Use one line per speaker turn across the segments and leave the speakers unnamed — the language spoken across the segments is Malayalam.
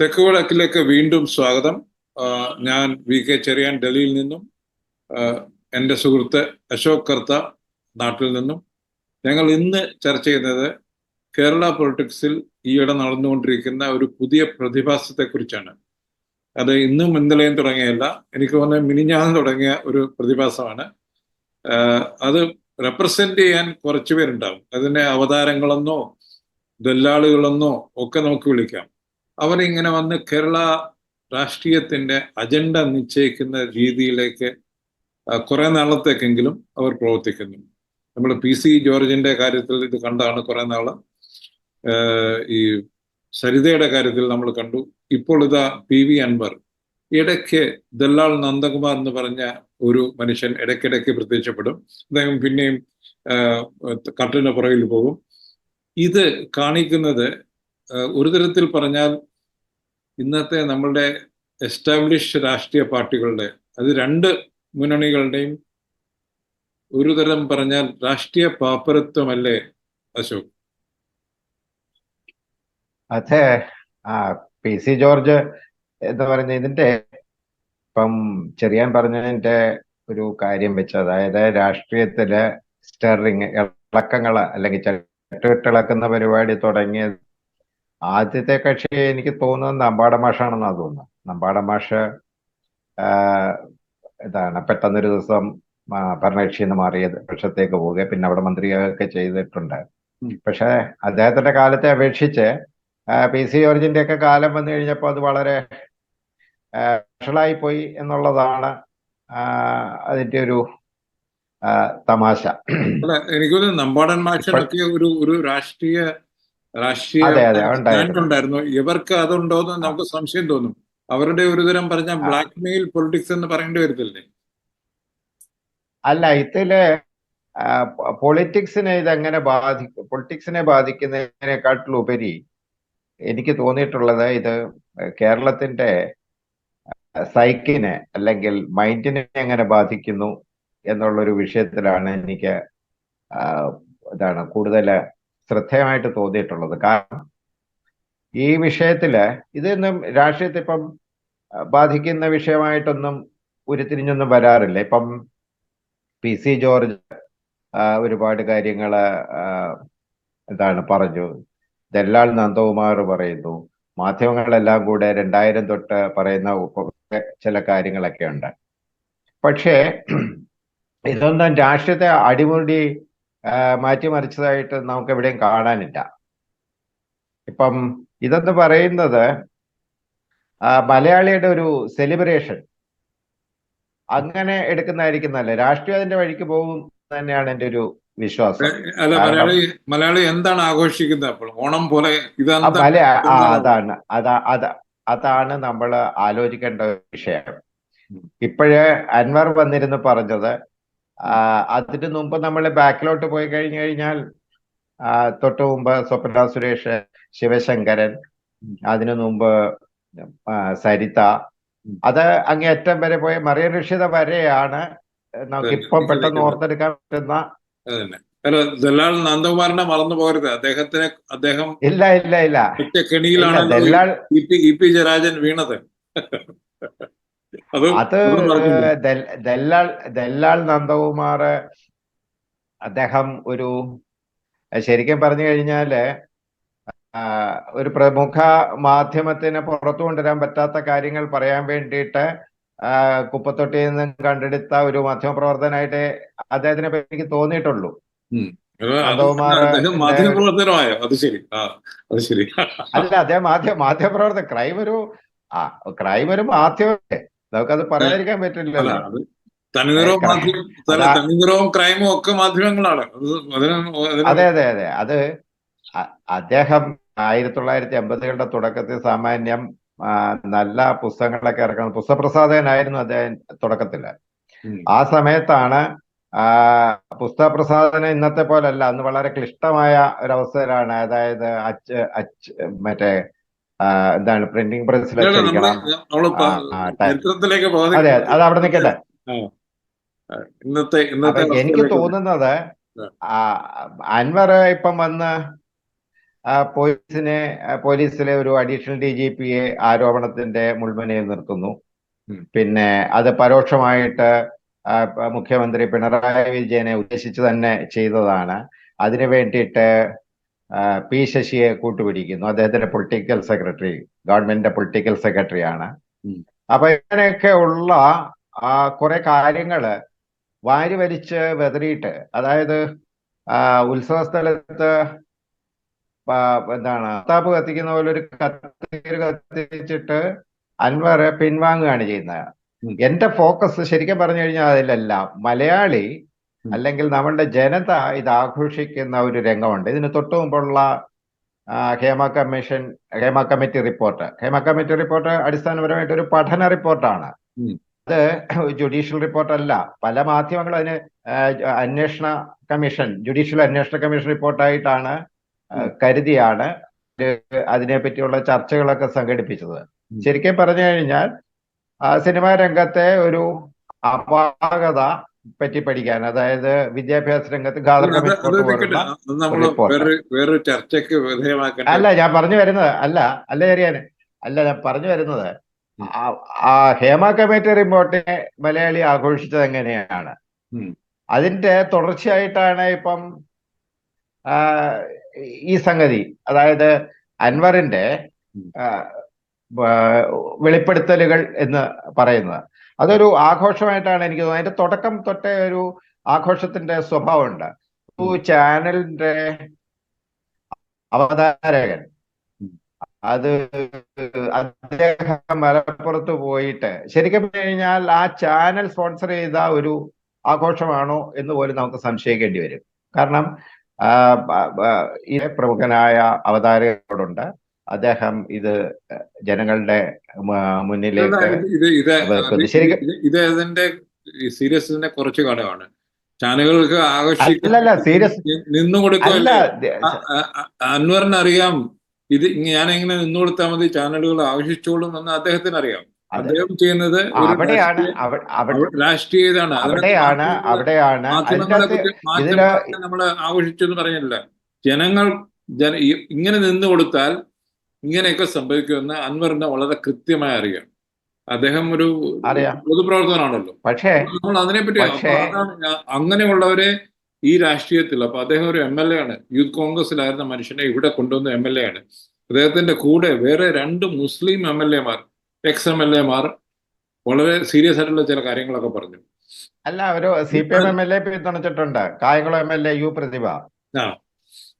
തെക്ക് വടക്കിലേക്ക് വീണ്ടും സ്വാഗതം. ഞാൻ വി കെ ചെറിയാൻ ഡൽഹിയിൽ നിന്നും എന്റെ സുഹൃത്ത് അശോക് കർത്ത നാട്ടിൽ നിന്നും. ഞങ്ങൾ ഇന്ന് ചർച്ച ചെയ്യുന്നത് കേരള പൊളിറ്റിക്സിൽ ഈയിടെ നടന്നുകൊണ്ടിരിക്കുന്ന ഒരു പുതിയ പ്രതിഭാസത്തെക്കുറിച്ചാണ്. അത് ഇന്നും ഇന്നലെയും തുടങ്ങിയല്ല എനിക്ക് തോന്നുന്നത് മിനിഞ്ഞാന്ന് തുടങ്ങിയ ഒരു പ്രതിഭാസമാണ്. അത് റെപ്രസെന്റ് ചെയ്യാൻ കുറച്ച് പേരുണ്ടാവും. അതിനെ അവതാരങ്ങളെന്നോ ദല്ലാളുകളെന്നോ ഒക്കെ നമുക്ക് വിളിക്കാം. അവരിങ്ങനെ വന്ന് കേരള രാഷ്ട്രീയത്തിന്റെ അജണ്ട നിശ്ചയിക്കുന്ന രീതിയിലേക്ക് കുറെ നാളത്തേക്കെങ്കിലും അവർ പ്രവർത്തിക്കുന്നു. നമ്മൾ പി സി ജോർജിന്റെ കാര്യത്തിൽ ഇത് കണ്ടാണ് കുറെ നാൾ ഈ സരിതയുടെ കാര്യത്തിൽ നമ്മൾ കണ്ടു. ഇപ്പോൾ ഇതാ പി വി അൻവർ. ഇടയ്ക്ക് ദല്ലാൾ നന്ദകുമാർ എന്ന് പറഞ്ഞ ഒരു മനുഷ്യൻ ഇടയ്ക്കിടയ്ക്ക് പ്രത്യക്ഷപ്പെടും. അദ്ദേഹം പിന്നെയും കട്ടിന് പുറകിൽ പോകും. ഇത് കാണിക്കുന്നത് ഒരു തരത്തിൽ പറഞ്ഞാൽ ഇന്നത്തെ നമ്മളുടെ എസ്റ്റാബ്ലിഷ് രാഷ്ട്രീയ പാർട്ടികളുടെ അത് രണ്ട് മുന്നണികളുടെയും ഒരു തരം പറഞ്ഞാൽ രാഷ്ട്രീയ പാപ്പരത്വമല്ലേ അശോക്?
അതെ. ആ പി സി ജോർജ് എന്താ പറഞ്ഞ ഇതിന്റെ ഇപ്പം ചെറിയാൻ പറഞ്ഞതിന്റെ ഒരു കാര്യം വെച്ച് അതായത് രാഷ്ട്രീയത്തിലെ സ്റ്ററിങ് ഇളക്കങ്ങൾ അല്ലെങ്കിൽ ചട്ടിട്ടിളക്കുന്ന പരിപാടി തുടങ്ങിയത് ആദ്യത്തെ കക്ഷി എനിക്ക് തോന്നുന്നത് നമ്പാട മാഷാണെന്നാണ് തോന്നുന്നത്. നമ്പാട മാഷ് ഇതാണ് പെട്ടെന്നൊരു ദിവസം ഭരണകക്ഷിയിൽ നിന്ന് മാറിയത് പക്ഷത്തേക്ക് പോവുക പിന്നെ അവിടെ മന്ത്രിയൊക്കെ ചെയ്തിട്ടുണ്ട്. പക്ഷെ അദ്ദേഹത്തിന്റെ കാലത്തെ അപേക്ഷിച്ച് പി സി ജോർജിന്റെ ഒക്കെ കാലം വന്നു കഴിഞ്ഞപ്പോൾ അത് വളരെ വഷളായി പോയി എന്നുള്ളതാണ് അതിന്റെ ഒരു തമാശ.
എനിക്ക് നമ്പാടൻ മാഷനൊക്കെ ഒരു ഒരു രാഷ്ട്രീയ രാഷ്ട്രീയ
ഉണ്ടായിരുന്നു.
ഇവർക്ക് അതുണ്ടോ എന്ന് നമുക്ക് സംശയം തോന്നും. അവരുടെ ഒരു തരം പറഞ്ഞ ബ്ലാക്ക് മെയിൽ പൊളിറ്റിക്സ് എന്ന് പറയേണ്ടി വരത്തില്ലേ?
അല്ല ഇതിൽ പൊളിറ്റിക്സിനെ ഇതെങ്ങനെ ബാധിക്കും? പൊളിറ്റിക്സിനെ ബാധിക്കുന്നതിനെക്കാട്ടിലുപരി എനിക്ക് തോന്നിയിട്ടുള്ളത് ഇത് കേരളത്തിന്റെ സൈക്കിനെ അല്ലെങ്കിൽ മൈൻഡിനെ എങ്ങനെ ബാധിക്കുന്നു എന്നുള്ളൊരു വിഷയത്തിലാണ് എനിക്ക് ഇതാണ് കൂടുതൽ ശ്രദ്ധേയമായിട്ട് തോന്നിയിട്ടുള്ളത്. കാരണം ഈ വിഷയത്തിൽ ഇതൊന്നും രാഷ്ട്രീയത്തെ ഇപ്പം ബാധിക്കുന്ന വിഷയമായിട്ടൊന്നും ഉരുത്തിരിഞ്ഞൊന്നും വരാറില്ല. ഇപ്പം പി സി ജോർജ് ഒരുപാട് കാര്യങ്ങൾ എന്താണ് പറഞ്ഞു ദല്ലാൾ നന്ദകുമാർ പറയുന്നു. മാധ്യമങ്ങളെല്ലാം കൂടെ രണ്ടായിരം തൊട്ട് പറയുന്ന ചില കാര്യങ്ങളൊക്കെ ഉണ്ട് പക്ഷേ ഇതൊന്നും രാഷ്ട്രീയത്തെ അടിമുടി മാറ്റിമറിച്ചതായിട്ട് നമുക്ക് എവിടെയും കാണാനില്ല. ഇപ്പം ഇതെന്ന് പറയുന്നത് മലയാളിയുടെ ഒരു സെലിബ്രേഷൻ അങ്ങനെ എടുക്കുന്നതായിരിക്കും നല്ല രാഷ്ട്രീയം അതിന്റെ വഴിക്ക് പോകും തന്നെയാണ് എന്റെ ഒരു വിശ്വാസം.
അല്ല മലയാളി മലയാളി എന്താണ് ആഘോഷിക്കുന്നത്? അപ്പോൾ ഓണം പോലെ?
അതാണ് അതാ അത അതാണ് നമ്മൾ ആലോചിക്കേണ്ട വിഷയം. ഇപ്പോഴേ അൻവർ വന്നിരുന്ന് പറഞ്ഞത് അതിനു മുമ്പ് നമ്മൾ ബാക്കിലോട്ട് പോയി കഴിഞ്ഞു കഴിഞ്ഞാൽ തൊട്ട് മുമ്പ് സ്വപ്ന സുരേഷ് ശിവശങ്കരൻ അതിനു മുമ്പ് സരിത. അത് അങ്ങേയറ്റം വരെ പോയ. മറിയ രക്ഷിത വരെയാണ് നമുക്ക് ഇപ്പം പെട്ടെന്ന് ഓർത്തെടുക്കാൻ പറ്റുന്ന
ദലാൽ നന്ദകുമാറിനെ മറന്നു പോകരുത്. അദ്ദേഹത്തിന് അദ്ദേഹം
ഇല്ല ഇല്ല ഇല്ല. കെണിയിലാണ്
ഇ പി ജയരാജൻ വീണത്. അത്
ദല്ലാൾ ദല്ലാൾ നന്ദകുമാർ അദ്ദേഹം ഒരു ശരിക്കും പറഞ്ഞു കഴിഞ്ഞാൽ ഒരു പ്രമുഖ മാധ്യമത്തിന് പുറത്തു കൊണ്ടുവരാൻ പറ്റാത്ത കാര്യങ്ങൾ പറയാൻ വേണ്ടിയിട്ട് കുപ്പത്തൊട്ടിയിൽ നിന്നും കണ്ടെടുത്ത ഒരു മാധ്യമപ്രവർത്തനായിട്ട് അദ്ദേഹത്തിനെ പറ്റി എനിക്ക് തോന്നിയിട്ടുള്ളൂ. അല്ല അദ്ദേഹം മാധ്യമ മാധ്യമപ്രവർത്തനം ക്രൈം ഒരു ആ ക്രൈം ഒരു മാധ്യമല്ലേ നമുക്കത് പറയാതിരിക്കാൻ
പറ്റില്ല തനിനിറവും തനിനിറവും ക്രൈമും ഒക്കെ മാധ്യമങ്ങളാണ്. അത്
അതെ അതെ അതെ. അദ്ദേഹം ആയിരത്തി തൊള്ളായിരത്തി എൺപതുകളുടെ തുടക്കത്തിൽ സാമാന്യം നല്ല പുസ്തകങ്ങളൊക്കെ ഇറക്കുന്നത് പുസ്തകപ്രസാധകനായിരുന്നു അദ്ദേഹം
തുടക്കത്തിൽ
ആ സമയത്താണ് പുസ്തകപ്രസാധനം ഇന്നത്തെ പോലല്ല അന്ന് വളരെ ക്ലിഷ്ടമായ ഒരവസ്ഥയിലാണ്. അതായത് അച്ച് അച്ച് മറ്റേ എന്താണ് പ്രിന്റിംഗ് പ്രസ്സിൽ
പോകാതെ
അതെ അത് അവിടെ നിൽക്കട്ടെ
ഇന്നത്തെ ഇന്നത്തെ
എനിക്ക് തോന്നുന്നത് അൻവർ ഇപ്പം വന്ന് പോലീസിനെ പോലീസിലെ ഒരു അഡീഷണൽ ഡി ജി പിയെ ആരോപണത്തിന്റെ മുൾമുനയിൽ നിർത്തുന്നു. പിന്നെ അത് പരോക്ഷമായിട്ട് മുഖ്യമന്ത്രി പിണറായി വിജയനെ ഉദ്ദേശിച്ച് തന്നെ ചെയ്തതാണ്. അതിനു വേണ്ടിയിട്ട് പി ശശിയെ കൂട്ടുപിടിക്കുന്നു അദ്ദേഹത്തിന്റെ പൊളിറ്റിക്കൽ സെക്രട്ടറി ഗവൺമെന്റിന്റെ പൊളിറ്റിക്കൽ സെക്രട്ടറിയാണ്
ആണ്
അപ്പൊ ഇങ്ങനെയൊക്കെ ഉള്ള കുറെ കാര്യങ്ങൾ വാരി വലിച്ച് വെതറിയിട്ട് അതായത് ഉത്സവ സ്ഥലത്ത് എന്താണ് താപ്പ് കത്തിക്കുന്ന പോലെ ഒരു കത്തിരി കത്തിച്ചിട്ട് അൻവർ പിൻവാങ്ങുകയാണ് ചെയ്യുന്നത്. എന്റെ ഫോക്കസ് ശരിക്കും പറഞ്ഞു കഴിഞ്ഞാൽ അതിലല്ല മലയാളി. അല്ലെങ്കിൽ നമ്മളുടെ ജനത ഇത് ആഘോഷിക്കുന്ന ഒരു രംഗമുണ്ട്. ഇതിന് തൊട്ടു മുമ്പുള്ള Hema commission Hema committee report. Hema committee report അടിസ്ഥാനപരമായിട്ട് ഒരു പഠന റിപ്പോർട്ടാണ്. അത് ജുഡീഷ്യൽ റിപ്പോർട്ടല്ല. പല മാധ്യമങ്ങളും അതിന് അന്വേഷണ കമ്മീഷൻ ജുഡീഷ്യൽ അന്വേഷണ കമ്മീഷൻ റിപ്പോർട്ടായിട്ടാണ് കരുതിയാണ് അതിനെ പറ്റിയുള്ള ചർച്ചകളൊക്കെ സംഘടിപ്പിച്ചത്. ശരിക്കും പറഞ്ഞു കഴിഞ്ഞാൽ സിനിമാ രംഗത്തെ ഒരു അപാകത പറ്റി പഠിക്കാൻ. അതായത് വിദ്യാഭ്യാസ രംഗത്ത് അല്ല ഞാൻ പറഞ്ഞു വരുന്നത് അല്ല അല്ല ചെറിയാന് അല്ല ഞാൻ പറഞ്ഞു വരുന്നത് ആ- ഹേമ കമ്മിറ്റി റിപ്പോർട്ടിനെ മലയാളി ആഘോഷിച്ചത് എങ്ങനെയാണ്? അതിന്റെ തുടർച്ചയായിട്ടാണ് ഇപ്പം ഈ സംഗതി. അതായത് അൻവറിന്റെ വെളിപ്പെടുത്തലുകൾ എന്ന് പറയുന്നത്. അതൊരു ആഘോഷമായിട്ടാണ് എനിക്ക് തോന്നുന്നത്. അതിന്റെ തുടക്കം തൊട്ടേ ഒരു ആഘോഷത്തിന്റെ സ്വഭാവമുണ്ട്. ചാനലിന്റെ അവതാരകൻ. അത് അദ്ദേഹം മലപ്പുറത്ത് പോയിട്ട് ശരിക്കും പറഞ്ഞു കഴിഞ്ഞാൽ ആ ചാനൽ സ്പോൺസർ ചെയ്ത ഒരു ആഘോഷമാണോ എന്ന് പോലും നമുക്ക് സംശയിക്കേണ്ടി വരും. കാരണം ഈ പ്രമുഖനായ അവതാരകരോടുണ്ട് അദ്ദേഹം ഇത് ജനങ്ങളുടെ മുന്നിലേക്ക് ശരിക്കും-
ഇത് ഇത് അതിന്റെ സീരിയസ്നെസിന്റെ കുറച്ച് ഘടകമാണ്. ചാനലുകൾക്ക്
ആകർഷിക്കില്ല സീരിയസ്
നിന്നു
കൊടുക്കില്ല
അൻവറിന് അറിയാം ഇത് ഞാൻ എങ്ങനെ നിന്നു കൊടുത്താൽ മതി ചാനലുകൾ ആവശ്യിച്ചോളും എന്ന് അദ്ദേഹത്തിന് അറിയാം അദ്ദേഹം ചെയ്യുന്നത്
അവിടെയാണ്
രാഷ്ട്രീയ- ഇതാണ്
അവിടെയാണ് അവിടെയാണ്.
മാധ്യമങ്ങളെ നമ്മൾ ആഘോഷിച്ചു എന്ന് പറഞ്ഞില്ല ജനങ്ങൾ ഇങ്ങനെ നിന്നു കൊടുത്താൽ ഇങ്ങനെയൊക്കെ സംഭവിക്കുമെന്ന് അൻവറിന്റെ വളരെ കൃത്യമായി അറിയാം. അദ്ദേഹം ഒരു. പൊതുപ്രവർത്തകനാണല്ലോ.
പക്ഷേ
നമ്മൾ അതിനെപ്പറ്റി അങ്ങനെയുള്ളവരെ ഈ രാഷ്ട്രീയത്തിൽ അപ്പൊ അദ്ദേഹം ഒരു എം എൽ എ ആണ്. യൂത്ത് കോൺഗ്രസിലായിരുന്ന മനുഷ്യനെ ഇവിടെ കൊണ്ടുവന്ന എം എൽ എ ആണ്. അദ്ദേഹത്തിന്റെ കൂടെ വേറെ രണ്ട് മുസ്ലിം എം എൽ എമാർ എക്സ് എം എൽ എമാർ വളരെ സീരിയസ് ആയിട്ടുള്ള ചില കാര്യങ്ങളൊക്കെ പറഞ്ഞു.
അല്ല ഒരു C P M M L A പിന്തുണച്ചിട്ടുണ്ട് Kayamkulam M L A U Prathibha.
ആ.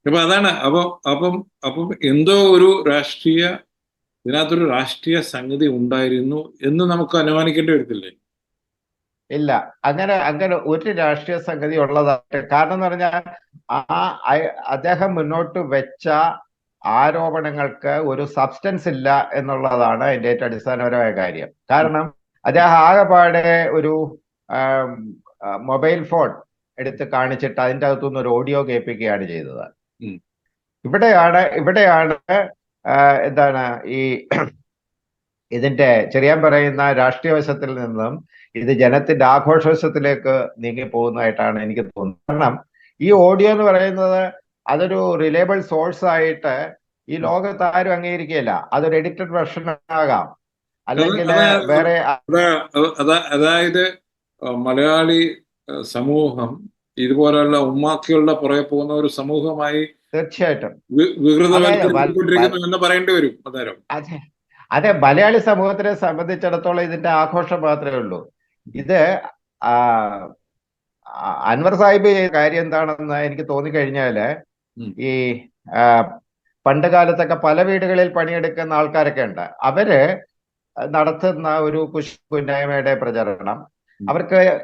അപ്പൊ അതാണ് അപ്പൊ അപ്പം അപ്പം എന്തോ ഒരു രാഷ്ട്രീയ ഇതിനകത്തൊരു രാഷ്ട്രീയ സംഗതി ഉണ്ടായിരുന്നു എന്ന് നമുക്ക് അനുമാനിക്കേണ്ടി വരത്തില്ലേ?
ഇല്ല. അങ്ങനെ അങ്ങനെ ഒരു രാഷ്ട്രീയ സംഗതി ഉള്ളതാണ് കാരണം എന്ന് പറഞ്ഞാൽ ആ അദ്ദേഹം മുന്നോട്ട് വെച്ച ആരോപണങ്ങൾക്ക് ഒരു സബ്സ്റ്റൻസ് ഇല്ല എന്നുള്ളതാണ് എന്റെ ഏറ്റവും അടിസ്ഥാനപരമായ കാര്യം. കാരണം അദ്ദേഹം ആകെപ്പാടെ ഒരു മൊബൈൽ ഫോൺ എടുത്ത് കാണിച്ചിട്ട് അതിന്റെ അകത്തുനിന്ന് ഒരു ഓഡിയോ കേൾപ്പിക്കുകയാണ് ചെയ്തത്. ഇവിടെയാണ് ഇവിടെയാണ് എന്താണ് ഈ ഇതിന്റെ ചെറിയാൻ പറയുന്ന രാഷ്ട്രീയ വശത്തിൽ നിന്നും ഇത് ജനത്തിന്റെ ആഘോഷവശത്തിലേക്ക് നീങ്ങി പോകുന്നതായിട്ടാണ് എനിക്ക് തോന്നുന്നത് കാരണം ഈ ഓഡിയോ എന്ന് പറയുന്നത് അതൊരു റിലേബിൾ സോഴ്സ് ആയിട്ട് ഈ ലോകത്ത് ആരും അംഗീകരിക്കുകയില്ല അതൊരു എഡിറ്റഡ് വെർഷൻ ആകാം അല്ലെങ്കിൽ വേറെ
അതാ- അതാ- അതായത് മലയാളി സമൂഹം ഇതുപോലെയുള്ള ഉമ്മാക്കികളുടെ പുറകെ പോകുന്ന ഒരു സമൂഹമായി
തീർച്ചയായിട്ടും.
വി- വികൃതവൽക്കരിക്കപ്പെട്ടിരിക്കുന്നു
അതായത്
എന്ന് പറയേണ്ടി വരും അന്നേരം.
അതെ അതെ മലയാളി സമൂഹത്തിനെ സംബന്ധിച്ചിടത്തോളം ഇതിന്റെ ആഘോഷം മാത്രമേ ഉള്ളൂ. ഇത് അൻവർ സാഹിബ് കാര്യം എന്താണെന്ന് എനിക്ക്
തോന്നിക്കഴിഞ്ഞാൽ.
ഈ പണ്ട് കാലത്തൊക്കെ പല വീടുകളിൽ പണിയെടുക്കുന്ന ആൾക്കാരൊക്കെ ഉണ്ട്. അവർ നടത്തുന്ന ഒരു കുശുകുന്നായ്മയുടെ പ്രചരണം. അവർക്ക്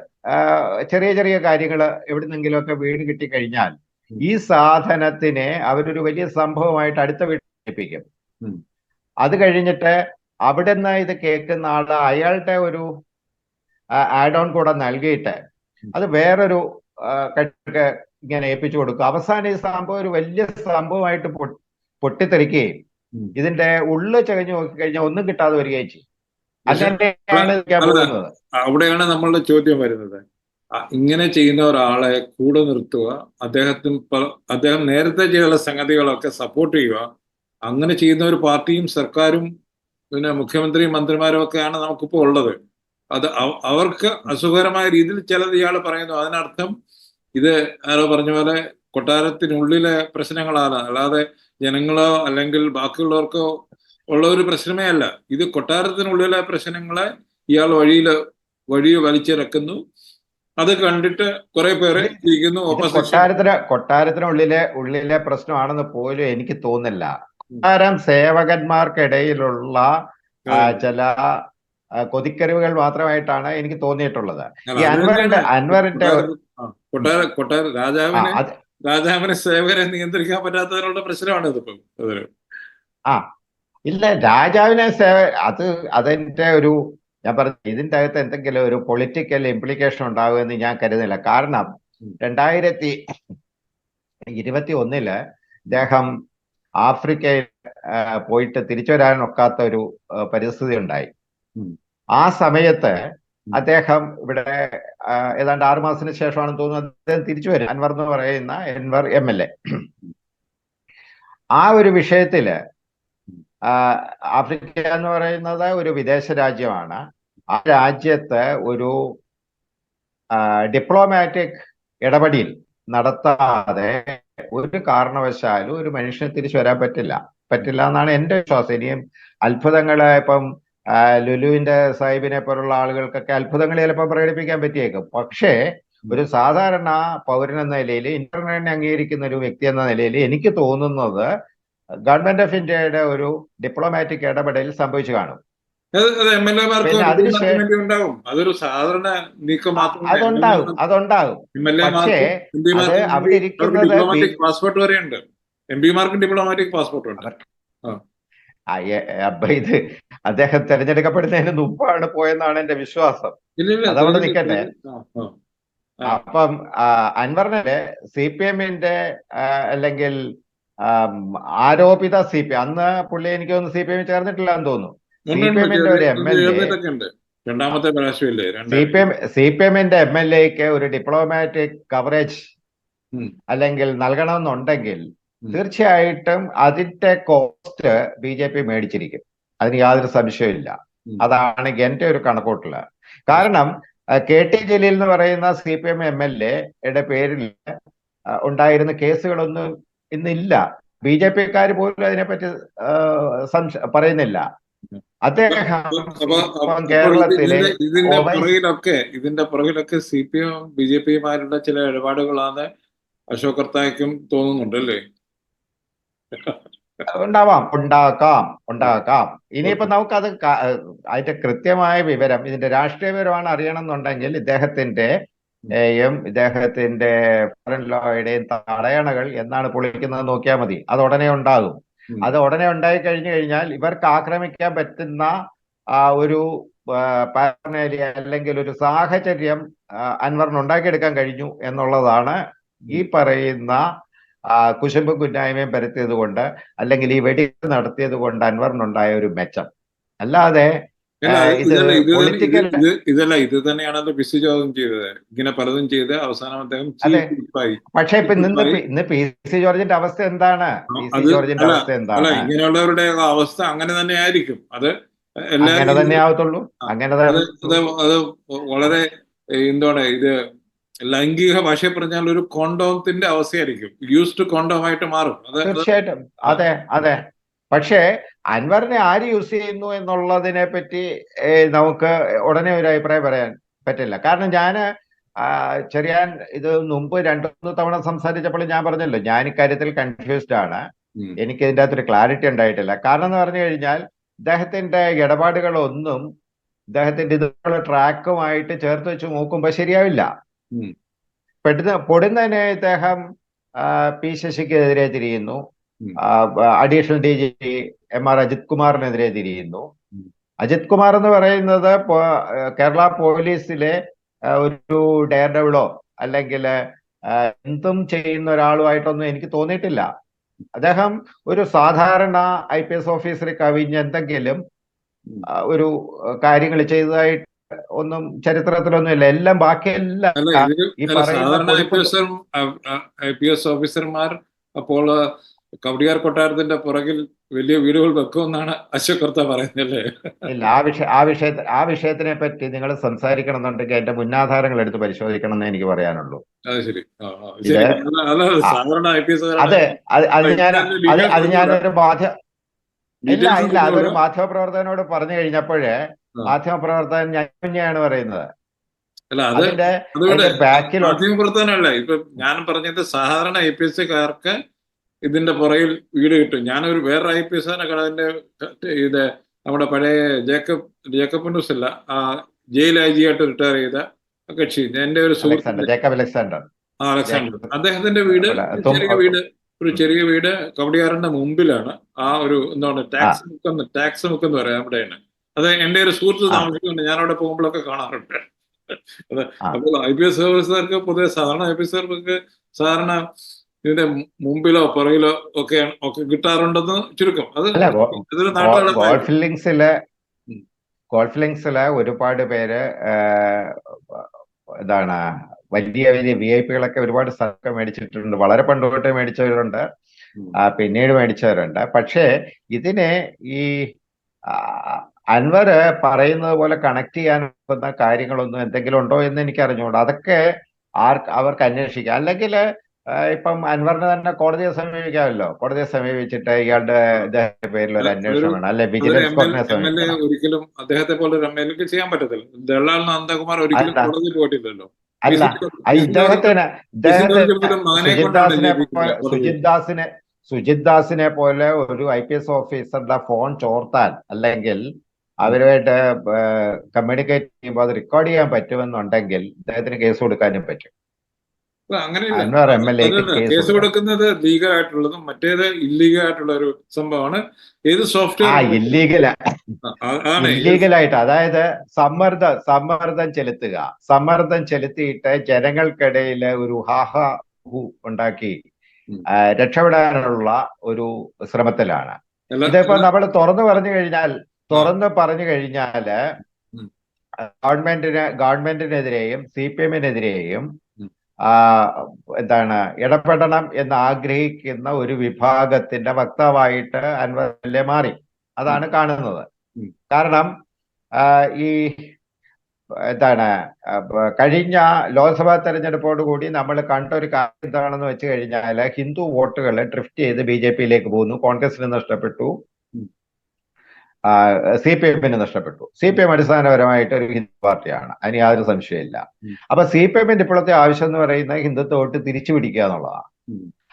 ചെറിയ ചെറിയ കാര്യങ്ങൾ എവിടുന്നെങ്കിലുമൊക്കെ വീട് കിട്ടിക്കഴിഞ്ഞാൽ. ഈ സാധനത്തിനെ അവരൊരു വലിയ സംഭവമായിട്ട് അടുത്ത
വീട്ടിൽപ്പിക്കും
അത് കഴിഞ്ഞിട്ട് അവിടെ നിന്ന് ഇത് കേൾക്കുന്ന ആൾ അയാളുടെ ഒരു ആഡ് ഓൺ കൂടെ നൽകിയിട്ട് അത് വേറൊരു കട്ടൊക്കെ ഇങ്ങനെ ഏൽപ്പിച്ചു കൊടുക്കും. അവസാനം ഈ സംഭവം ഒരു വലിയ സംഭവമായിട്ട് പൊട്ടിത്തെറിക്കുകയും. ഇതിന്റെ ഉള്ളു ചകഞ്ഞു നോക്കിക്കഴിഞ്ഞാൽ ഒന്നും കിട്ടാതെ വരികയും ചെയ്യും.
അവിടെയാണ് നമ്മളുടെ ചോദ്യം വരുന്നത്. ഇങ്ങനെ ചെയ്യുന്ന ഒരാളെ കൂടെ നിർത്തുക അദ്ദേഹത്തിന് അദ്ദേഹം നേരത്തെ ചെയ്തുള്ള സംഗതികളൊക്കെ സപ്പോർട്ട് ചെയ്യുക അങ്ങനെ ചെയ്യുന്ന ഒരു പാർട്ടിയും സർക്കാരും പിന്നെ മുഖ്യമന്ത്രിയും മന്ത്രിമാരും ഒക്കെയാണ് നമുക്കിപ്പോൾ ഉള്ളത്. അത് അവർക്ക് അസുഖകരമായ രീതിയിൽ ചിലത് ഇയാൾ പറയുന്നു. അതിനർത്ഥം ഇത് ആരോ പറഞ്ഞ പോലെ കൊട്ടാരത്തിനുള്ളിലെ പ്രശ്നങ്ങളാണ്. അല്ലാതെ ജനങ്ങളോ അല്ലെങ്കിൽ ബാക്കിയുള്ളവർക്കോ ഉള്ള ഒരു പ്രശ്നമേ അല്ല. ഇത് കൊട്ടാരത്തിനുള്ളിലെ പ്രശ്നങ്ങളെ ഇയാൾ വഴിയിൽ വഴി വലിച്ചിറക്കുന്നു. അത് കണ്ടിട്ട് കുറെ പേര് ഇരിക്കുന്നു
കൊട്ടാരത്തിന് കൊട്ടാരത്തിനുള്ളിലെ ഉള്ളിലെ പ്രശ്നമാണെന്ന് പോലും എനിക്ക് തോന്നില്ല കൊട്ടാരം സേവകന്മാർക്കിടയിലുള്ള ആ, ചില ആ, കൊതിക്കറിവുകൾ മാത്രമായിട്ടാണ് എനിക്ക് തോന്നിയിട്ടുള്ളത്. ഈ അൻവറിന്റെ അൻവറിന്റെ
കൊട്ടാര കൊട്ടാര
ആ,
രാജാവിനെ രാജാവിനെ സേവകരെ നിയന്ത്രിക്കാൻ പറ്റാത്തതിനുള്ള പ്രശ്നമാണ് ഇതിപ്പോ അതൊരു
ഇല്ല രാജാവിനെ സേവ അത് അതിന്റെ ഒരു ഞാൻ പറഞ്ഞു ഇതിന്റെ അകത്ത് എന്തെങ്കിലും ഒരു പൊളിറ്റിക്കൽ ഇംപ്ലിക്കേഷൻ ഉണ്ടാകുമെന്ന് ഞാൻ കരുതുന്നില്ല. കാരണം. രണ്ടായിരത്തി ഇരുപത്തി ഒന്നിൽ ഇദ്ദേഹം ആഫ്രിക്കയിൽ പോയിട്ട് തിരിച്ചു വരാൻ ഒക്കാത്ത ഒരു പരിസ്ഥിതി ഉണ്ടായി ആ സമയത്ത് അദ്ദേഹം ഇവിടെ ഏതാണ്ട് ആറു മാസത്തിന് ശേഷമാണെന്ന് തോന്നുന്നു അദ്ദേഹം തിരിച്ചു വരും അൻവർ എന്ന് പറയുന്ന എൻവർ എം എൽ എ. ആ ഒരു വിഷയത്തിൽ ആഫ്രിക്ക എന്ന് പറയുന്നത് ഒരു വിദേശ രാജ്യമാണ്. ആ രാജ്യത്ത് ഒരു ഡിപ്ലോമാറ്റിക് ഇടപെടൽ നടത്താതെ ഒരു കാരണവശാലും ഒരു മനുഷ്യന് തിരിച്ചു വരാൻ പറ്റില്ല. പറ്റില്ല എന്നാണ് എന്റെ വിശ്വാസം. ഇനിയും അത്ഭുതങ്ങൾ ഇപ്പം ലുലുവിന്റെ സാഹിബിനെ പോലുള്ള ആളുകൾക്കൊക്കെ അത്ഭുതങ്ങൾ ചിലപ്പോൾ പ്രകടിപ്പിക്കാൻ പറ്റിയേക്കും. പക്ഷേ ഒരു സാധാരണ പൗരൻ എന്ന നിലയിൽ ഇന്റർനെറ്റിനെ അംഗീകരിക്കുന്ന ഒരു വ്യക്തി എന്ന നിലയിൽ എനിക്ക് തോന്നുന്നത് ഗവൺമെന്റ് ഓഫ് ഇന്ത്യയുടെ ഒരു ഡിപ്ലോമാറ്റിക് ഇടപെടൽ സംഭവിച്ചു കാണും.
അതൊരു സാധാരണ നീക്കം
അതുണ്ടാകും അതുണ്ടാകും പക്ഷേ അത് അവിടെ ഇരിക്കുന്നത്
ഡിപ്ലോമാറ്റിക് പാസ്പോർട്ട് വരെയുണ്ട്. എം പിമാർക്കും ഡിപ്ലോമാറ്റിക് പാസ്പോർട്ട് ഉണ്ട്.
അപ്പൊ ഇത് അദ്ദേഹം തെരഞ്ഞെടുക്കപ്പെടുന്നതിന് മുമ്പാണ് പോയെന്നാണ് എന്റെ വിശ്വാസം. അതവിടെ നിൽക്കട്ടെ. അപ്പം അൻവറിനെ സി പി എമ്മിന്റെ അല്ലെങ്കിൽ ആരോപിത സി പി അന്ന് പുള്ളി എനിക്ക് തോന്നുന്നു സി പി എമ്മിൽ ചേർന്നിട്ടില്ല എന്ന് തോന്നുന്നു. ഒരു
രണ്ടാമത്തെ
C P M C P എമ്മിന്റെ എം എൽ എക്ക് ഒരു ഡിപ്ലോമാറ്റിക് കവറേജ് അല്ലെങ്കിൽ നൽകണമെന്നുണ്ടെങ്കിൽ തീർച്ചയായിട്ടും അതിന്റെ കോസ്റ്റ് ബി ജെ പി മേടിച്ചിരിക്കും. അതിന് യാതൊരു സംശയമില്ല. അതാണ് എന്റെ ഒരു കണക്കൂട്ടിൽ കാരണം കെ ടി ജലീൽ എന്ന് പറയുന്ന C P M M L എയുടെ പേരിൽ ഉണ്ടായിരുന്ന കേസുകളൊന്നും ഇന്നില്ല ബി ജെ പിക്കാർ പോലും അതിനെപ്പറ്റി സംശ- പറയുന്നില്ല. അദ്ദേഹം കേരളത്തിലെ
ഇതിന്റെ പുറകിലൊക്കെ ഇതിന്റെ പുറകിലൊക്കെ C P M B J പിമാരുടെ ചില ഇടപാടുകളാണ് അശോക് കർത്തായ്ക്കും തോന്നുന്നുണ്ടല്ലേ
ഉണ്ടാവാം. ഉണ്ടാക്കാം. ഉണ്ടാക്കാം. ഇനിയിപ്പോ നമുക്കത് അതിന്റെ കൃത്യമായ വിവരം ഇതിന്റെ രാഷ്ട്രീയ വിവരമാണ് അറിയണം എന്നുണ്ടെങ്കിൽ ഇദ്ദേഹത്തിന്റെ യും ഇദ്ദേഹത്തിന്റെ ലോയുടെയും തടയണകൾ എന്നാണ് പൊളിക്കുന്നത് നോക്കിയാൽ മതി. അത് ഉടനെ ഉണ്ടാകും. അത് ഉടനെ ഉണ്ടായി കഴിഞ്ഞു കഴിഞ്ഞാൽ ഇവർക്ക് ആക്രമിക്കാൻ പറ്റുന്ന ആ ഒരു പാരനേലിയ അല്ലെങ്കിൽ ഒരു സാഹചര്യം അൻവറിന് ഉണ്ടാക്കിയെടുക്കാൻ കഴിഞ്ഞു എന്നുള്ളതാണ് ഈ പറയുന്ന കുശുമ്പും കുന്നായ്മയും പരത്തിയത് കൊണ്ട് അല്ലെങ്കിൽ ഈ വെടി നടത്തിയത് കൊണ്ട് അൻവറിനുണ്ടായ ഒരു മെച്ചം. അല്ലാതെ
ഇതല്ല ഇത് തന്നെയാണല്ലോ ചോദ്യം ചെയ്തത്. ഇങ്ങനെ പലതും ചെയ്ത് അവസാനം അദ്ദേഹം
പക്ഷെ ഇപ്പൊ ഇന്ന് പി- സി ജോർജിന്റെ അവസ്ഥ എന്താണ്? ജോർജിന്റെ അവസ്ഥ എന്താണ്?
ഇങ്ങനെയുള്ളവരുടെ അവസ്ഥ അങ്ങനെ തന്നെ ആയിരിക്കും അത്
അങ്ങനെ തന്നെ ആവത്തുള്ളൂ. അങ്ങനെ
അത് വളരെ എന്താണ് ഇത്? ലൈംഗിക ഭാഷയെ പറഞ്ഞാൽ ഒരു കോണ്ടോമത്തിന്റെ അവസ്ഥയായിരിക്കും. യൂസ്ഡ് ടു കോണ്ടോമായിട്ട് മാറും.
തീർച്ചയായിട്ടും. അതെ അതെ. പക്ഷേ അൻവറിനെ ആര് യൂസ് ചെയ്യുന്നു എന്നുള്ളതിനെ പറ്റി നമുക്ക് ഉടനെ ഒരു അഭിപ്രായം പറയാൻ പറ്റില്ല. കാരണം ഞാൻ ചെറിയാൻ ഇത് മുമ്പ് രണ്ടു തവണ സംസാരിച്ചപ്പോൾ ഞാൻ പറഞ്ഞല്ലോ ഞാൻ ഇക്കാര്യത്തിൽ കൺഫ്യൂസ്ഡ് ആണ്. എനിക്ക് ഇതിന്റെ അകത്തൊരു ക്ലാരിറ്റി ഉണ്ടായിട്ടില്ല. കാരണം എന്ന് പറഞ്ഞു കഴിഞ്ഞാൽ ഇദ്ദേഹത്തിന്റെ ഇടപാടുകളൊന്നും ഇദ്ദേഹത്തിന്റെ ഇതുപോലെ ട്രാക്കുമായിട്ട് ചേർത്ത് വെച്ച് നോക്കുമ്പോൾ ശരിയാവില്ല.
പെട്ടെന്ന്
പെടുന്ന പൊടുന്നതിനെ ഇദ്ദേഹം പി ശശിക്കെതിരെ തിരിയുന്നു. Additional D G M R Ajith കുമാറിനെതിരെ തിരിയുന്നു. അജിത് കുമാർ എന്ന് പറയുന്നത് കേരള പോലീസിലെ ഒരു ഡെയർ ഡെവിളോ അല്ലെങ്കിൽ എന്തും ചെയ്യുന്ന ഒരാളുമായിട്ടൊന്നും എനിക്ക് തോന്നിയിട്ടില്ല. അദ്ദേഹം ഒരു സാധാരണ ഐ പി എസ് ഓഫീസർ കവിഞ്ഞ് എന്തെങ്കിലും ഒരു കാര്യങ്ങൾ ചെയ്തതായിട്ട് ഒന്നും ചരിത്രത്തിലൊന്നും ഇല്ല. എല്ലാം ബാക്കിയെല്ലാം ഈ പറയുന്ന
ഐ പി എസ് ഓഫീസർമാർ അപ്പോൾ കവടിയാർ കൊട്ടാരത്തിന്റെ പുറകിൽ വലിയ വീടുകൾ വെക്കുമെന്നാണ് അശോക് കർത്ത പറയുന്നല്ലേ
ഇല്ല ആ വിഷയ ആ വിഷയ ആ വിഷയത്തിനെ പറ്റി നിങ്ങൾ സംസാരിക്കണം എന്നുണ്ടെങ്കിൽ അതിന്റെ മുന്നാധാരങ്ങൾ എടുത്ത് പരിശോധിക്കണം എന്ന് എനിക്ക് പറയാനുള്ളൂ.
അത്
അത് ഞാൻ അത് ഞാനൊരു മാധ്യ ഇല്ല ഇല്ല അതൊരു
മാധ്യമ
മാധ്യമപ്രവർത്തകനോട് പറഞ്ഞു കഴിഞ്ഞപ്പോഴേ
മാധ്യമ
പ്രവർത്തകൻ ഞാൻ തന്നെയാണ് പറയുന്നത്.
അല്ല അത്
മാധ്യമ ബാക്കിൽ
മാധ്യമപ്രവർത്തനല്ല ഇപ്പൊ ഞാൻ പറഞ്ഞത് സാധാരണ ഐ പി എസ് കാർക്ക് ഇതിന്റെ പുറയിൽ വീട് കിട്ടും. ഞാനൊരു വേറെ ഐ പി എസ് അതിന്റെ ഇത് നമ്മുടെ പഴയ ജേക്കബ് ജേക്കബ് ന്യൂസ് അല്ല ആ ജയിൽ ഐ ജി ആയിട്ട് റിട്ടയർ ചെയ്ത കക്ഷി. എന്റെ ഒരു
അലക്സാണ്ടർ ജേക്കബ് അലക്സാണ്ടർ.
ആ അലക്സാണ്ടർ. അദ്ദേഹത്തിന്റെ വീട് ചെറിയ വീട് ഒരു ചെറിയ വീട് കവടിയാറിന്റെ മുമ്പിലാണ്. ആ ഒരു എന്താണ് ടാക്സ് മുക്കെന്ന് ടാക്സ് മുക്കെന്ന് പറയാം അവിടെയാണ്. അത് എന്റെ ഒരു സുഹൃത്ത്. താമസിക്കുന്നുണ്ട്. ഞാൻ അവിടെ പോകുമ്പോഴൊക്കെ കാണാറുണ്ട്. അപ്പോൾ ഐ പി എസ് ഓഫീസർക്ക് പൊതുവെ സാധാരണ ഐ പി എസ് സാധാരണ ഇതിന്റെ മുമ്പിലോ പുറകിലോ ഒക്കെ ഒക്കെ കിട്ടാറുണ്ടെന്ന് ചുരുക്കം. അത് ഇതൊരു.
ഗോൾഫ് ലിങ്സിലെ ഒരുപാട് പേര് ഇതാണ് എന്താണ് വലിയ വലിയ വി ഐ പികളൊക്കെ ഒരുപാട് സ്ഥലമൊക്കെ മേടിച്ചിട്ടുണ്ട്. വളരെ പണ്ട് തൊട്ടേ മേടിച്ചവരുണ്ട് പിന്നീട് മേടിച്ചവരുണ്ട്. പക്ഷേ ഇതിനെ ഈ അൻവർ പറയുന്നത് പോലെ കണക്ട് ചെയ്യാൻ പറ്റുന്ന കാര്യങ്ങളൊന്നും എന്തെങ്കിലും ഉണ്ടോ എന്ന് എനിക്ക് അറിഞ്ഞുകൂടാ അതൊക്കെ ആർക്ക് അവർക്ക് അന്വേഷിക്കാം. അല്ലെങ്കിൽ ഇപ്പം അൻവറിന് തന്നെ കോടതിയെ സമീപിക്കാമല്ലോ. കോടതിയെ സമീപിച്ചിട്ട് ഇയാളുടെ പേരിൽ ഒരു അന്വേഷണം അല്ലെ വിജിലൻസ്
ഒരിക്കലും അദ്ദേഹത്തെ പോലെ ഒരു എം എൽ എക്ക് ചെയ്യാൻ പറ്റത്തില്ല. നന്ദകുമാർ ഒരിക്കലും. കോടതിയിൽ പോയിട്ടില്ലല്ലോ.
അല്ല. ഇദ്ദേഹത്തിന് സുജിത് ദാസിനെ പോലെ സുജിത് ദാസിനെ പോലെ ഒരു ഐ പി എസ് ഓഫീസറുടെ ഫോൺ ചോർത്താൻ അല്ലെങ്കിൽ അവരുമായിട്ട് കമ്മ്യൂണിക്കേറ്റ് ചെയ്യുമ്പോൾ അത് റെക്കോർഡ് ചെയ്യാൻ പറ്റുമെന്നുണ്ടെങ്കിൽ ഇദ്ദേഹത്തിന് കേസ് കൊടുക്കാനും പറ്റും.
അങ്ങനെയില്ല.
കേസ്
കൊടുക്കുന്നത് ലീഗൽ ആയിട്ടുള്ളതും മറ്റേത് ഇല്ലീഗൽ ആയിട്ടുള്ള ഒരു സംഭവമാണ്. ഏത് സോഫ്റ്റ്വെയർ
ഇല്ലീഗൽ ഇല്ലീഗലായിട്ട് അതായത് സമ്മർദ്ദ സമ്മർദ്ദം ചെലുത്തുക. സമ്മർദ്ദം ചെലുത്തിയിട്ട് ജനങ്ങൾക്കിടയിൽ ഒരു ഹാഹ ഹു ഉണ്ടാക്കി രക്ഷപ്പെടാനുള്ള ഒരു ശ്രമത്തിലാണ്.
ഇതേപോലെ
ഇതിപ്പോ നമ്മൾ തുറന്നു പറഞ്ഞു കഴിഞ്ഞാൽ തുറന്നു പറഞ്ഞു
കഴിഞ്ഞാൽ.
ഗവൺമെന്റിന് ഗവൺമെന്റിനെതിരെയും സി പി എമ്മിനെതിരെയും എന്താണ് ഇടപെടണം എന്ന് ആഗ്രഹിക്കുന്ന ഒരു വിഭാഗത്തിന്റെ വക്താവായിട്ട് അൻവർ എൽ എ മാറി. അതാണ് കാണുന്നത്. കാരണം ഈ എന്താണ് കഴിഞ്ഞ ലോക്സഭാ തെരഞ്ഞെടുപ്പോട് കൂടി നമ്മൾ കണ്ട ഒരു കാര്യം എന്താണെന്ന് വെച്ച് കഴിഞ്ഞാൽ ഹിന്ദു വോട്ടുകൾ ഡ്രിഫ്റ്റ് ചെയ്ത് ബി ജെ പിയിലേക്ക് പോകുന്നു. കോൺഗ്രസിന് നഷ്ടപ്പെട്ടു. സി പി എമ്മിന് നഷ്ടപ്പെട്ടു. സി പി എം അടിസ്ഥാനപരമായിട്ട് ഒരു ഹിന്ദു പാർട്ടിയാണ്. അതിന് യാതൊരു സംശയമില്ല. അപ്പൊ സി പി എമ്മിന്റെ ഇപ്പോഴത്തെ ആവശ്യം എന്ന് പറയുന്നത് ഹിന്ദുത്വ വോട്ട് തിരിച്ചു പിടിക്കുക എന്നുള്ളതാണ്.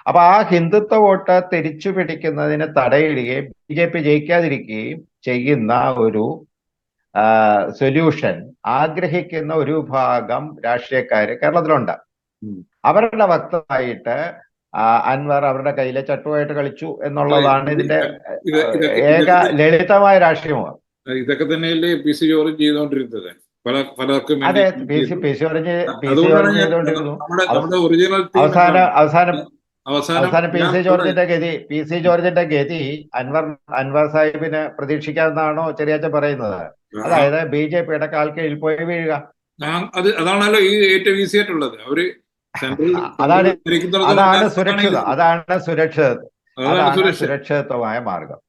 അപ്പൊ ആ ഹിന്ദുത്വ വോട്ട് തിരിച്ചു പിടിക്കുന്നതിന് തടയിടുകയും ബി ജെ പി ജയിക്കാതിരിക്കുകയും ചെയ്യുന്ന ഒരു സൊല്യൂഷൻ ആഗ്രഹിക്കുന്ന ഒരു ഭാഗം രാഷ്ട്രീയക്കാര് കേരളത്തിലുണ്ട്. അവരുടെ വക്തമായിട്ട് അൻവർ അവരുടെ കയ്യിലെ ചട്ടുമായിട്ട് കളിച്ചു എന്നുള്ളതാണ് ഇതിന്റെ ഏക ലളിതമായ രാഷ്ട്രീയമാണ്.
ഇതൊക്കെ തന്നെയല്ലേ പി സി ജോർജ് ചെയ്തുകൊണ്ടിരുന്നത്? പല പലർക്കും
അവസാനം അവസാനം
അവസാനം
പി സി ജോർജിന്റെ ഗതി പി സി ജോർജിന്റെ ഗതി അൻവർ അൻവർ സാഹിബിന് പ്രതീക്ഷിക്കാമെന്നാണോ ചെറിയാച്ച പറയുന്നത്? അതായത് ബി ജെ പിയുടെ കാൽക്കീഴിൽ പോയി വീഴുക.
അത് അതാണല്ലോ ഈ ഏറ്റവും ഈസി ആയിട്ടുള്ളത്. അവർ
അതാണ് അതാണ് സുരക്ഷിത അതാണ് സുരക്ഷിത
അതാണ്
സുരക്ഷിതത്വമായ മാർഗം.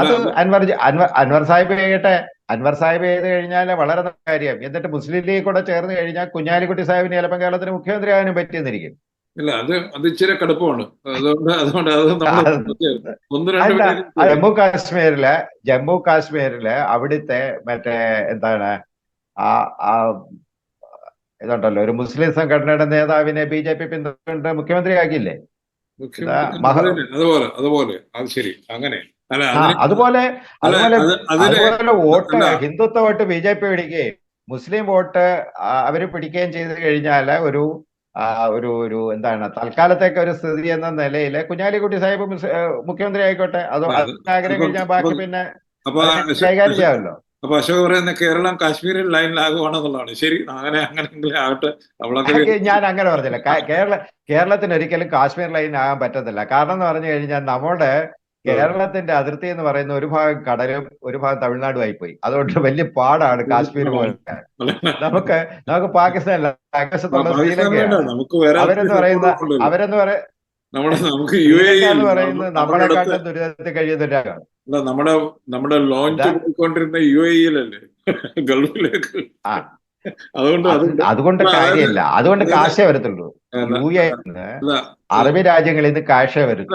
അത് അൻവർ അൻവർ അൻവർ സാഹിബ് ചെയ്യട്ടെ അൻവർ സാഹിബ് ചെയ്ത് കഴിഞ്ഞാൽ വളരെ നല്ല കാര്യം. എന്നിട്ട് മുസ്ലിം ലീഗ് കൂടെ ചേർന്ന് കഴിഞ്ഞാൽ കുഞ്ഞാലിക്കുട്ടി സാഹിബിന് ചിലപ്പോൾ കേരളത്തിന് മുഖ്യമന്ത്രി ആകാനും പറ്റിയെന്നിരിക്കും.
ഇല്ല അത് അത് ഇച്ചിരി കടുപ്പമാണ്. അതുകൊണ്ട് അതുകൊണ്ട് അത്
ജമ്മു കാശ്മീരിൽ ജമ്മു കാശ്മീരിൽ അവിടുത്തെ മറ്റേ എന്താണ് ആ ഇതുണ്ടല്ലോ. ഒരു മുസ്ലിം സംഘടനയുടെ നേതാവിനെ ബി ജെ പി പിന്തുണ
മുഖ്യമന്ത്രി ആക്കിയില്ലേ അതുപോലെ അതുപോലെ. അത് ശരി. അങ്ങനെ.
അതുപോലെ അതുപോലെ vote Hindutva vote B J P പിടിക്കുകയും മുസ്ലിം വോട്ട് അവർ പിടിക്കുകയും ചെയ്തു കഴിഞ്ഞാൽ ഒരു ഒരു ഒരു എന്താണ് തൽക്കാലത്തേക്ക് ഒരു സ്ഥിതി എന്ന നിലയിൽ കുഞ്ഞാലിക്കുട്ടി സാഹിബ് മുഖ്യമന്ത്രി ആയിക്കോട്ടെ. അത് ആഗ്രഹം കഴിഞ്ഞാൽ ബാക്കി പിന്നെ കൈകാര്യം ചെയ്യാമല്ലോ.
അപ്പൊ അശോക് പറയുന്ന കേരളം കാശ്മീരിൽ ലൈനിലാകുവാണെന്നുള്ളതാണ് ശരി അങ്ങനെ അങ്ങനെയെങ്കിലും ആകട്ടെ നമ്മളൊക്കെ
ഞാൻ അങ്ങനെ പറഞ്ഞില്ല. കേരള കേരളത്തിന് ഒരിക്കലും കാശ്മീർ ലൈൻ ആകാൻ പറ്റത്തില്ല. കാരണം എന്ന് പറഞ്ഞു കഴിഞ്ഞാൽ നമ്മുടെ കേരളത്തിന്റെ അതിർത്തി എന്ന് പറയുന്ന ഒരു ഭാഗം കടലും ഒരു ഭാഗം തമിഴ്നാടുമായി പോയി അതുകൊണ്ട് വലിയ പാടാണ് കാശ്മീർ പോലെ നമുക്ക് നമുക്ക് പാകിസ്ഥാനല്ല. ആകാശത്തുള്ള ശ്രീലങ്കയാണ് അവരെന്ന് പറയുന്ന. അവരെന്ന് പറയ
നമ്മുടെ നമുക്ക് യു എ നമ്മുടെ നമ്മുടെ ലോഞ്ച്. പോയിക്കൊണ്ടിരുന്ന യു എയിലല്ലേ ഗൾഫിലേക്ക്. അതുകൊണ്ട് അത്
അത് അതുകൊണ്ട് കാര്യമില്ല. അതുകൊണ്ട് കാശേ വരത്തുള്ളൂ. യു എ അറബി രാജ്യങ്ങളിൽ നിന്ന് കാശേ വരും.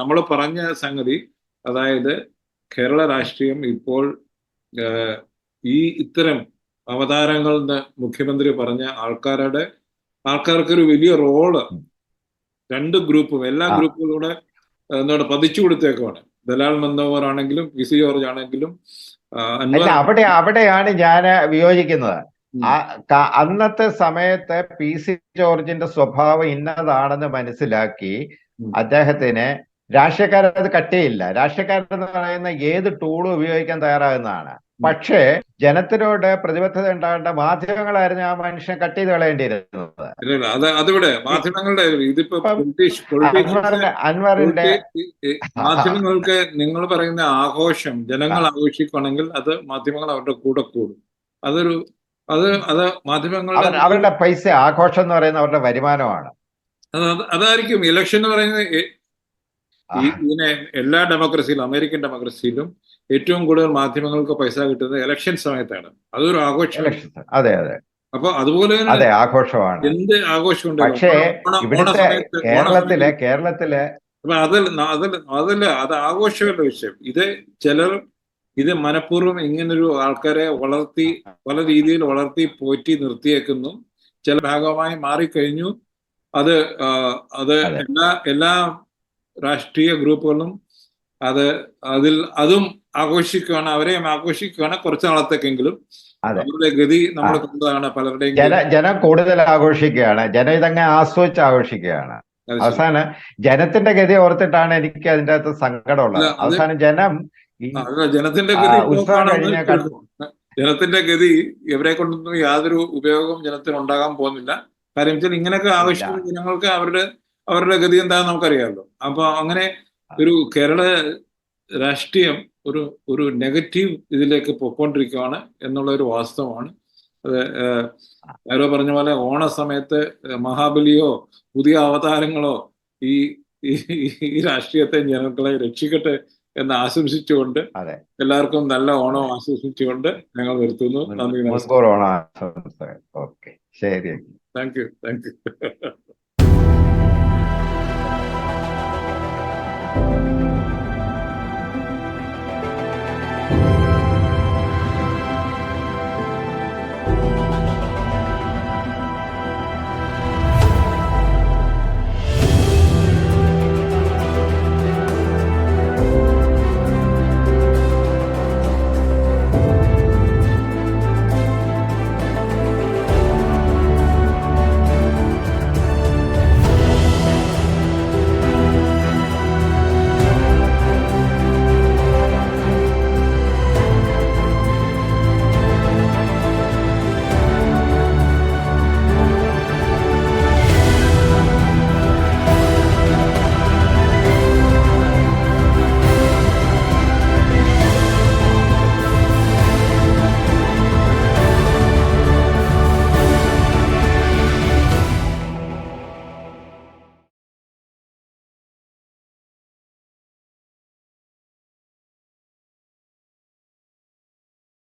നമ്മൾ പറഞ്ഞ സംഗതി അതായത് കേരള രാഷ്ട്രീയം ഇപ്പോൾ ഈ ഇത്തരം അവതാരങ്ങൾ മുഖ്യമന്ത്രി പറഞ്ഞ ആൾക്കാരുടെ ആൾക്കാർക്ക് ഒരു വലിയ റോൾ രണ്ട് ഗ്രൂപ്പും എല്ലാ. ഗ്രൂപ്പുകളുടെ എന്താണ് പതിച്ചു കൊടുത്തേക്കുവാണ് ദലാൽ മന്ദോവർ ആണെങ്കിലും പി സി ജോർജ് ആണെങ്കിലും
അവിടെ അവിടെയാണ് ഞാൻ വിയോജിക്കുന്നത്. അന്നത്തെ സമയത്ത് പി സി ജോർജിന്റെ സ്വഭാവം ഇന്നതാണെന്ന് മനസ്സിലാക്കി. അദ്ദേഹത്തിന് രാഷ്ട്രീയക്കാരത് കട്ടിയില്ല. രാഷ്ട്രീയക്കാരെന്ന് പറയുന്ന ഏത് ടൂളും ഉപയോഗിക്കാൻ തയ്യാറാകുന്നതാണ്. പക്ഷേ ജനത്തിനോട് പ്രതിബദ്ധത ഉണ്ടാകേണ്ട മാധ്യമങ്ങളായിരുന്നു ആ മനുഷ്യനെ കട്ട് ചെയ്ത് കളയേണ്ടിയിരുന്നത്.
അതിവിടെ മാധ്യമങ്ങളുടെ ഇതിപ്പോ
അൻവറിന്റെ
മാധ്യമങ്ങൾക്ക് നിങ്ങൾ പറയുന്ന ആഘോഷം ജനങ്ങൾ ആഘോഷിക്കുകയാണെങ്കിൽ അത് മാധ്യമങ്ങൾ അവരുടെ കൂടെ കൂടും. അതൊരു അത് അത് മാധ്യമങ്ങളുടെ
അവരുടെ പൈസ ആഘോഷം എന്ന് പറയുന്ന അവരുടെ വരുമാനമാണ്.
അത് അത് അതായിരിക്കും. ഇലക്ഷൻ എന്ന് പറയുന്നത് ഇതിനെ ഇങ്ങനെ എല്ലാ ഡെമോക്രസിയിലും അമേരിക്കൻ ഡെമോക്രസിയിലും ഏറ്റവും കൂടുതൽ മാധ്യമങ്ങൾക്ക് പൈസ കിട്ടുന്നത് ഇലക്ഷൻ സമയത്താണ്. അതൊരു ആഘോഷം.
അതെ അതെ.
അപ്പൊ അതുപോലെ
അതെ ആഘോഷമാണ്.
എന്ത് ആഘോഷമുണ്ട്?
പക്ഷേ ഇവിടുത്തെ കേരളത്തിലെ കേരളത്തിലെ
അപ്പൊ അതല്ല അതല്ല അതല്ല അത് ആഘോഷമല്ല വിഷയം. ഇത് ചിലർ ഇത് മനഃപൂർവം ഇങ്ങനൊരു ആൾക്കാരെ വളർത്തി പല രീതിയിൽ വളർത്തി പോറ്റി നിർത്തിയേക്കുന്നു. ചില ഭാഗമായി മാറിക്കഴിഞ്ഞു. അത് അത്. എല്ലാ എല്ലാ രാഷ്ട്രീയ ഗ്രൂപ്പുകളും അത് അതിൽ അതും ആഘോഷിക്കുകയാണ് അവരെയും ആഘോഷിക്കുകയാണ് കുറച്ച് നാളത്തേക്കെങ്കിലും. അവരുടെ ഗതി നമ്മൾ കണ്ടതാണ് പലരുടെയും
ജന ജനം കൂടുതൽ ആഘോഷിക്കുകയാണ്. ജനം ഇതങ്ങ് ആസ്വദിച്ച് ആഘോഷിക്കുകയാണ്. അവസാനം ജനത്തിന്റെ ഗതി ഓർത്തിട്ടാണ് എനിക്ക് അതിന്റെ അകത്ത് സങ്കടമുള്ളത്. അവസാനം ജനം
ജനത്തിന്റെ ഗതി ജനത്തിന്റെ ഗതി ഇവരെ കൊണ്ടൊന്നും യാതൊരു ഉപയോഗവും ജനത്തിന് ഉണ്ടാകാൻ പോകുന്നില്ല. കാര്യം വെച്ചാൽ ഇങ്ങനെയൊക്കെ ആവശ്യമുള്ള ജനങ്ങൾക്ക് അവരുടെ അവരുടെ ഗതി എന്താണെന്ന് നമുക്കറിയാമല്ലോ. അപ്പൊ അങ്ങനെ ഒരു കേരള രാഷ്ട്രീയം ഒരു ഒരു നെഗറ്റീവ് ഇതിലേക്ക് പോയിക്കൊണ്ടിരിക്കുകയാണ് എന്നുള്ള ഒരു വാസ്തവമാണ്. അത് ആരോ പറഞ്ഞ പോലെ ഓണ സമയത്ത് മഹാബലിയോ പുതിയ അവതാരങ്ങളോ ഈ ഈ- രാഷ്ട്രീയത്തെ ജനങ്ങളെ രക്ഷിക്കട്ടെ എന്ന് ആശംസിച്ചുകൊണ്ട് എല്ലാവർക്കും നല്ല ഓണം ആശംസിച്ചുകൊണ്ട് ഞങ്ങൾ നിർത്തുന്നു. നന്ദി നമസ്കാരം.
ശരി.
Thank you thank you.